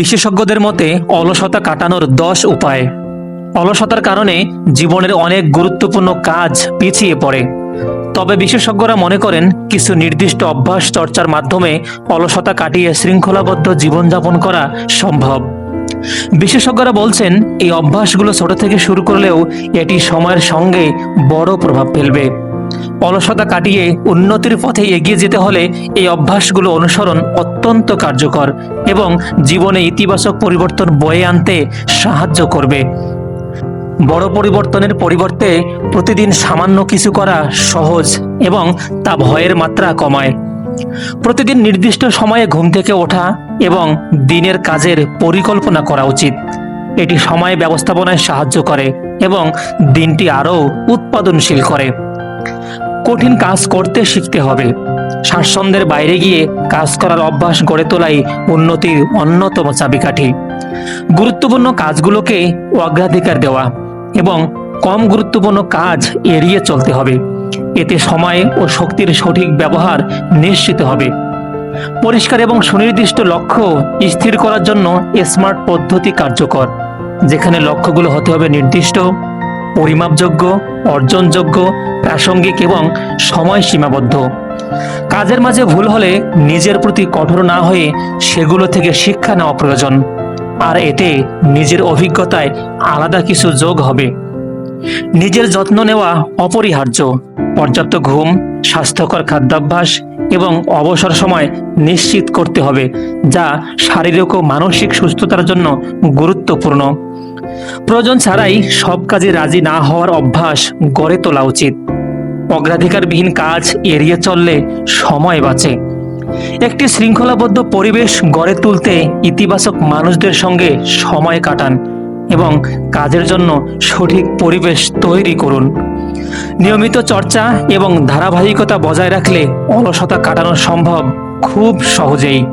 বিশেষজ্ঞদের মতে, অলসতা কাটানোর দশ উপায়। অলসতার কারণে জীবনের অনেক গুরুত্বপূর্ণ কাজ পিছিয়ে পড়ে। তবে বিশেষজ্ঞরা মনে করেন, কিছু নির্দিষ্ট অভ্যাস চর্চার মাধ্যমে অলসতা কাটিয়ে শৃঙ্খলাবদ্ধ জীবনযাপন করা সম্ভব। বিশেষজ্ঞরা বলছেন, এই অভ্যাসগুলো ছোট থেকে শুরু করলেও এটি সময়ের সঙ্গে বড় প্রভাব ফেলবে। অলসতা কাটিয়ে উন্নতির পথে এগিয়ে যেতে হলে এই অভ্যাসগুলো অনুসরণ অত্যন্ত কার্যকর এবং জীবনে ইতিবাচক পরিবর্তন বয়ে আনতে সাহায্য করবে। বড় পরিবর্তনের পরিবর্তে প্রতিদিন সামান্য কিছু করা সহজ এবং তা ভয়ের মাত্রা কমায়। প্রতিদিন নির্দিষ্ট সময়ে ঘুম থেকে ওঠা এবং দিনের কাজের পরিকল্পনা করা উচিত। এটি সময় ব্যবস্থাপনায় সাহায্য করে এবং দিনটি আরও উৎপাদনশীল করে। কঠিন কাজ করতে শিখতে হবে। স্বাচ্ছন্দ্যের বাইরে গিয়ে কাজ করার অভ্যাস গড়ে তোলাই উন্নতির অন্যতম চাবিকাঠি। গুরুত্বপূর্ণ কাজগুলোকে অগ্রাধিকার দেওয়া এবং কম গুরুত্বপূর্ণ কাজ এড়িয়ে চলতে হবে। এতে সময় ও শক্তির সঠিক ব্যবহার নিশ্চিত হবে। পরিষ্কার এবং সুনির্দিষ্ট লক্ষ্য স্থির করার জন্য স্মার্ট পদ্ধতি কার্যকর, যেখানে লক্ষ্যগুলো হতে হবে নির্দিষ্ট পরিমাপযোগ্য, অর্জনযোগ্য, প্রাসঙ্গিক এবং সময় সীমাবদ্ধ। কাজের মাঝে ভুল হলে নিজের প্রতি কঠোর না হয়ে সেগুলো থেকে শিক্ষা নেওয়া প্রয়োজন। আর এতে নিজের অভিজ্ঞতায় আলাদা কিছু যোগ হবে। নিজের যত্ন নেওয়া অপরিহার্য। পর্যাপ্ত ঘুম, স্বাস্থ্যকর খাদ্যাভ্যাস এবং অবসর সময় নিশ্চিত করতে হবে, যা শারীরিক ও মানসিক সুস্থতার জন্য গুরুত্বপূর্ণ। প্রয়োজন ছাড়াই সব কাজে রাজি না হওয়ার অভ্যাস গড়ে তোলা উচিত। অগ্রাধিকারবিহীন কাজ এড়িয়ে চললে সময় বাঁচে। একটি শৃঙ্খলাবদ্ধ পরিবেশ গড়ে তুলতে ইতিবাচক মানুষদের সঙ্গে সময় কাটান এবং কাজের জন্য সঠিক পরিবেশ তৈরি করুন। নিয়মিত চর্চা এবং ধারাবাহিকতা বজায় রাখলে অলসতা কাটানো সম্ভব খুব সহজেই।